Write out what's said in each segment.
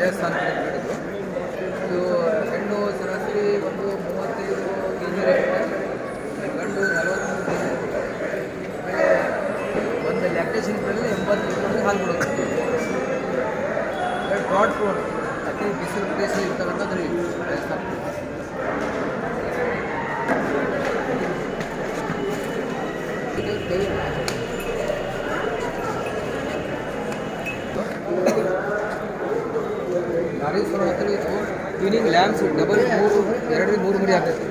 ರಾಜಸ್ಥಾನ ಕಡೆ ಹಿಡಿದು ಇದು ಹೆಣ್ಣು ಸರಾಸರಿ ಒಂದು ಮೂವತ್ತೈದು ಕೆ ಜಿ ಗಂಡು ನಲವತ್ತೈದು ಕೆ ಜಿ ಒಂದು ಲ್ಯಾಕ್ಟೇಷನ್ ಎಂಬತ್ತು ಲೀಟರ್ ಹಾಲು ಕೊಡುತ್ತೆ. ಟ್ರಾಟ್ ಫ್ರೋಡ್ ಅತಿ ಬಿಸಿಲು ಪ್ರದೇಶದಲ್ಲಿ ಇರ್ತಕ್ಕಂಥದ್ದು ರಾಜಸ್ಥಾನ. ಇದು ತೆಯ್ಯ. ನಾರೀಶ್ವರ ಹತ್ರ ಇದು ಟ್ಯೂನಿಂಗ್ ಲ್ಯಾಂಪ್ಸ್ ಡಬಲ್ ಮೂರು ಎರಡರಿಂದ ಮೂರು ಮರಿ ಆಗ್ತೈತೆ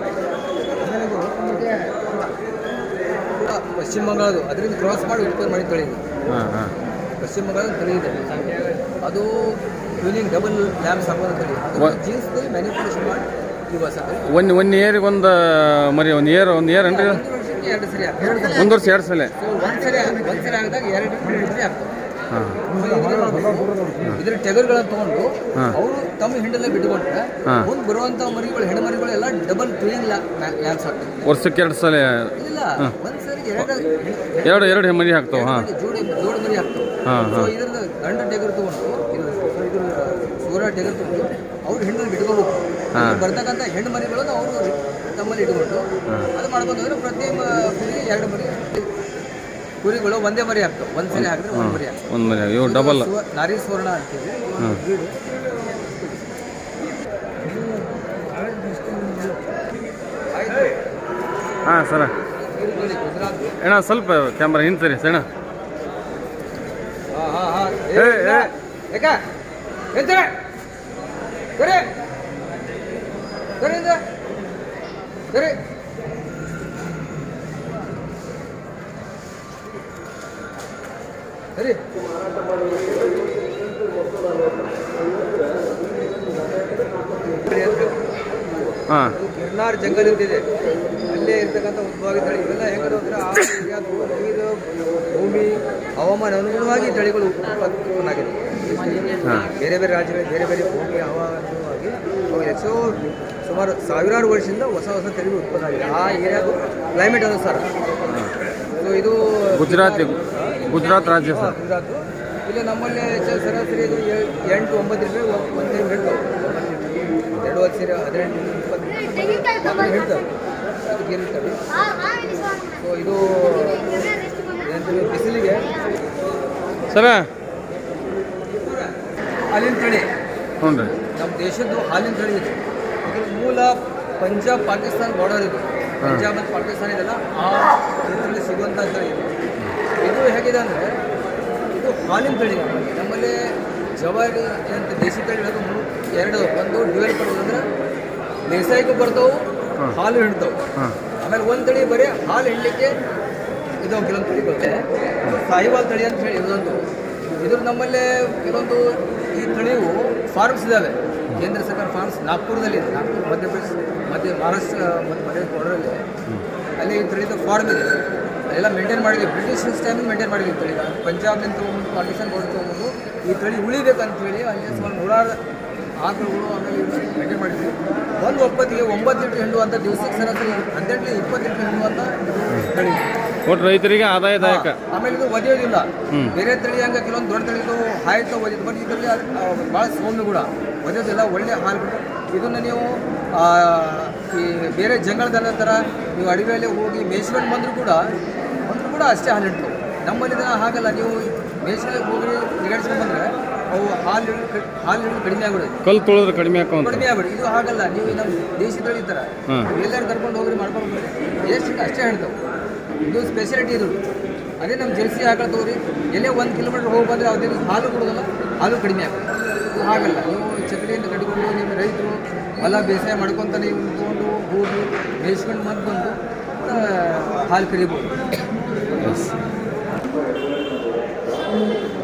ಆಮೇಲೆ ಇದು ಪಶ್ಚಿಮ ಬಂಗಾಳದು ಅದರಿಂದ ಕ್ರಾಸ್ ಮಾಡಿ ಉತ್ಪನ್ನ ಮಾಡಿ ತೊಳಿ ಇದು. ಹಾಂ ಹಾಂ ಪಶ್ಚಿಮ ಬಂಗಾಳದ ತಳಿ ಇದೆ ಅದು ಕ್ಲೀನಿಂಗ್ ಡಬಲ್ ಲ್ಯಾಂಪ್ಸ್ ಹಾಕೋದು ತಳಿ ಜೀನ್ಸ್ ಮ್ಯಾನಿಪುಲೇಷನ್ ಮಾಡಿ ಒಂದು ಒಂದು ಏರಿಗೆ ಒಂದು ಮರಿ ಒಂದು ಇಯರ್ ಒಂದು ಇಯರ್ ಅಂದ್ರೆ ಒಂದು ಎರಡು ಸರಿ ಆಗ್ತದೆ ಒಂದು ವರ್ಷ ಎರಡು ಸಲ ಒಂದು ಸರಿ ಒಂದು ಸರಿ ಆಗಿದಾಗ ಎರಡು ಹಾಂ ಇದ್ರ ಟೆಗರ್ಗಳನ್ನ ತಗೊಂಡು. ಅವರು ತಮ್ಮ ಹಿಂಡಲ್ಲೇ ಬಿಟ್ಕೊಂಡ್ರೆ ಒಂದು ಮುಂದೆ ಬರುವಂತ ಮರಿಗಳು ಹೆಣ್ಣು ಮರಿಗಳು ಎಲ್ಲ ಡಬಲ್ ಕ್ಲೀನ್ ಆಗ್ತವೆ ವರ್ಷಕ್ಕೆ ಎರಡು ಸಲ ಇಲ್ಲ ಒಂದ್ ಸರಿ ಎರಡು ಎರಡು ಮರಿ ಹಾಕ್ತಾವ ಜೋಡಿ ಜೋಡಿ ಮರಿ ಹಾಕ್ತಾವ. ಇದ್ರದ. ಇದ್ರದ್ದು ಗಂಡ ಟೆಗರ್ ತಗೊಂಡು ಇದ್ರ ಸೂರ್ಯ ಟೆಗರ್ ತಗೊಂಡು ಅವ್ರು ಹೆಣ್ಣಲ್ಲಿ ಬಿಟ್ಕೊಂಡು ಬರ್ತಕ್ಕಂತ ಬರ್ತಕ್ಕಂಥ ಹೆಣ್ಣು ಮರಿಗಳನ್ನು ಅವರು ತಮ್ಮಲ್ಲಿ ಇಟ್ಕೊಂಡು ಅದು ಮಾಡ್ಕೊಂಡು ಹೋದ್ರೆ ಪ್ರತಿ ಎರಡು ಮರಿ. ಕುರಿಗಳು ಒಂದೇ ಮರಿ ಆಗ್ತವೆ. ಒಂದು ಸರಿ ಹಾಕಿದ್ರೆ ಒಂದು ಮರಿ ಹಾಕ್ತವೆ ಒಂದು ಮರಿ ಇವು ಡಬಲ್ ನಾರಿ ಸ್ವರ್ಣ ಅಂತೀವಿ ಹಾ. ಬ್ರೀಡ್ ಹಾಂ ಸರ. ಅಣ್ಣ ಸ್ವಲ್ಪ ಕ್ಯಾಮ್ರಾ ಹಿಂದೆ ಸರಿ ಸಣ್ಣ ಸರಿ. ಸರಿ. ಸರಿ. ಹಾಂ. ಗಿರ್ನಾರ್ ಜಂಗಲ್ ಇರ್ತಿದೆ ಅಲ್ಲೇ ಇರ್ತಕ್ಕಂಥ ಉದ್ಭವಾಗಿ ತಳಿ ಇವೆಲ್ಲ ಹೆಂಗದು ಅಂದ್ರೆ ಆ ನೀರು ಭೂಮಿ ಹವಾಮಾನ ಅನುಗುಣವಾಗಿ ತಳಿಗಳು ಉತ್ಪನ್ನಾಗಿದೆ ಬೇರೆ ಬೇರೆ ರಾಜ್ಯಗಳಲ್ಲಿ ಬೇರೆ ಬೇರೆ ಭೂಮಿ ಹವಾಮಾನವಾಗಿ ಎಷ್ಟೋ ಸುಮಾರು ಸಾವಿರಾರು ವರ್ಷದಿಂದ ಹೊಸ ಹೊಸ ತಳಿಗಳು ಉತ್ಪನ್ನ ಆಗಿದೆ ಆ ಏರಿಯಾದು ಕ್ಲೈಮೇಟ್ ಅನುಸಾರ. ಸೊ ಇದು ಗುಜರಾತಿ ಗುಜರಾತ್ ರಾಜ್ಯ ಸರ್. ಗುಜರಾತು. ಇಲ್ಲಿ ನಮ್ಮಲ್ಲಿ ಹೆಚ್ಚು ಸರಾಸರಿ ಇದು ಎಂಟು ಒಂಬತ್ತು ರೂಪಾಯಿ ಒಂದು ಹೇಳ್ತಾವೆ ಎರಡು ವರ್ಷ ಹದಿನೆಂಟು ಇಪ್ಪತ್ತು ಅದಕ್ಕೆ ಇರ್ತವೆ ಸೊ ಇದು ಏನಂತೀವಿ ಬಿಸಿಲಿಗೆ. ಸರ? ಹಾಲಿನ ತಳಿ. ಹ್ಞೂ ರೀ. ನಮ್ಮ ದೇಶದ್ದು ಹಾಲಿನ ತಳಿ ಇದು. ಇದ್ರ ಮೂಲ ಪಂಜಾಬ್ ಪಾಕಿಸ್ತಾನ ಬಾರ್ಡರ್ ಇದು. ಪಂಜಾಬ್ ಮತ್ತು ಪಾಕಿಸ್ತಾನ ಇದೆಲ್ಲ ಆ ಸಿಗುವಂಥ ತಳಿ ಇದು. ಇದು ಹೇಗಿದೆ ಅಂದರೆ ಇದು ಹಾಲಿನ ತಳಿ ನಮ್ಮಲ್ಲಿ ಜವಾರಿ ಏನಂತ ದೇಶಿ ತಳಿಗಳು ಮೂರು ಎರಡು ಒಂದು ಡ್ಯುವೆಲ್ ಮಾಡೋದಂದ್ರೆ ಬೇಸಾಯಕ್ಕೂ ಬರ್ತಾವೆ ಹಾಲು ಹಿಡ್ತಾವೆ. ಆಮೇಲೆ ಒಂದು ತಳಿ ಬರೀ ಹಾಲು ಹಿಡ್ಲಿಕ್ಕೆ ಇದು ಕೆಲವೊಂದು ತಳಿ ಬರುತ್ತೆ. ಸಾಹಿವಾಲ್ ತಳಿ ಅಂತ ಹೇಳಿ ಇದೊಂದು. ಇದ್ರ ನಮ್ಮಲ್ಲೇ ಕೆಲವೊಂದು ಈ ತಳಿಯು ಫಾರ್ಮ್ಸ್ ಇದ್ದಾವೆ ಕೇಂದ್ರ ಸರ್ಕಾರ ಫಾರ್ಮ್ಸ್ ನಾಗ್ಪುರದಲ್ಲಿ ಇದೆ. ನಾಗ್ಪುರ ಮಧ್ಯಪ್ರದೇಶ ಮಧ್ಯ ಮಹಾರಾಷ್ಟ್ರ ಮತ್ತು ಮಧ್ಯ ಬಾರ್ಡರಲ್ಲಿ ಅಲ್ಲಿ. ಈ ತಳಿದ ಫಾರ್ಮ್ ಇದೆ. ಎಲ್ಲ ಮೇಂಟೈನ್ ಮಾಡಿದ್ವಿ. ಬ್ರಿಟಿಷ್ ಸಿಸ್ಟಮ್ ಮೇಂಟೈನ್ ಮಾಡಿದ್ವಿ ತಳಿ ಪಂಜಾಬ್ನಿಂದ ತೊಗೊಂಡು ಪಾಕಿಸ್ತಾನ ಬೋರ್ಡ್ ತೊಗೊಂಡು ಈ ತಳಿ ಉಳಿಬೇಕಂತ ಹೇಳಿ ಅಲ್ಲಿ ಸುಮಾರು ನೂರಾರು ಆಕಳುಗಳು ಆಮೇಲೆ ಮೇಂಟೈನ್ ಮಾಡಿದ್ವಿ. ಒಂದು ಒಪ್ಪತ್ತಿಗೆ ಒಂಬತ್ತು ಲೀಟ್ರ್ ಹಿಂಡು ಅಂತ ದಿವಸಕ್ಕೆ ಸರಾಸರಿ ಹದಿನೆಂಟು ಇಪ್ಪತ್ತು ಲೀಟ್ರ್ ಹಿಂಡು ಅಂತ ತಳಿ ಒಟ್ಟು ರೈತರಿಗೆ ಆದಾಯದಾಯಕ. ಆಮೇಲೆ ಇದು ಒದೆಯೋದಿಲ್ಲ. ಬೇರೆ ತಳಿ ಹಂಗೆ ಕೆಲವೊಂದು ದೊಡ್ಡ ತಳಿದು ಹಾಯ್ತಾ ಒದಿದ್ದು ಬಟ್ ಇದರಲ್ಲಿ ಭಾಳ ಸೌಮ್ಯ ಕೂಡ ಒದೆಯೋದಿಲ್ಲ ಒಳ್ಳೆ ಹಾಲು ಇದನ್ನ ಇದನ್ನು ನೀವು ಈ ಬೇರೆ ಜಂಗಲದ ಥರ ನೀವು ಅಡವಿಯಲ್ಲಿ ಹೋಗಿ ಮೇಸ್ಕೊಂಡು ಬಂದರೂ ಕೂಡ ಕೂಡ ಅಷ್ಟೇ ಹಾಲು ಇಡ್ತವೆ ನಮ್ಮಲ್ಲಿ ದಿನ ಹಾಗಲ್ಲ ನೀವು ಬೇಸಿಗೆ ಹೋಗಿ ತಿರುಗಾಡ್ಸ್ಕೊಂಡು ಬಂದರೆ ಅವು ಹಾಲು ಹಾಲು ಹಿಡಿದು ಕಡಿಮೆ ಆಗ್ಬಿಡುತ್ತೆ. ಕಲ್ಲು ತೊಳೆದ್ರೆ ಕಡಿಮೆ ಹಾಕೋಂತ ಕಡಿಮೆ ಆಗ್ಬಿಡಿ ಇದು ಹಾಗಲ್ಲ ನೀವು ನಮ್ಮ ದೇಶದಲ್ಲಿ ಥರ ಹಾಂ. ಎಲ್ಲರೂ ಕರ್ಕೊಂಡು ಹೋಗ್ರಿ ಮಾಡ್ಕೊಂಡು ದೇಶಕ್ಕೆ ಎಷ್ಟು ಅಷ್ಟೇ ಹೇಳ್ತಾವೆ ಇದು ಸ್ಪೆಷಾಲಿಟಿ ಇದು. ಅದೇ ನಮ್ಮ ಜರ್ಸಿ ಆಕಳ ತಗೋರಿ ಎಲ್ಲೇ ಒಂದು ಕಿಲೋಮೀಟ್ರ್ ಹೋಗಿ ಬಂದರೆ ಅದೇನು ಹಾಲು ಕೊಡೋದಲ್ಲ ಹಾಲು ಕಡಿಮೆ ಆಗುತ್ತೆ ಇದು ಹಾಗಲ್ಲ ನೀವು ಚಕ್ರಿಯಿಂದ ಕಟ್ಕೊಂಡು ನಿಮ್ಮ ರೈತರು ಹೊಲ ಬೇಸಾಯ ಮಾಡ್ಕೊತ ನೀವು ತೊಗೊಂಡು ಹೋಗಿ ಬೇಯಿಸ್ಕೊಂಡು ಮತ್ತೆ ಬಂದು ಹಾಲು ಕರಿಬೋದು. Thank you.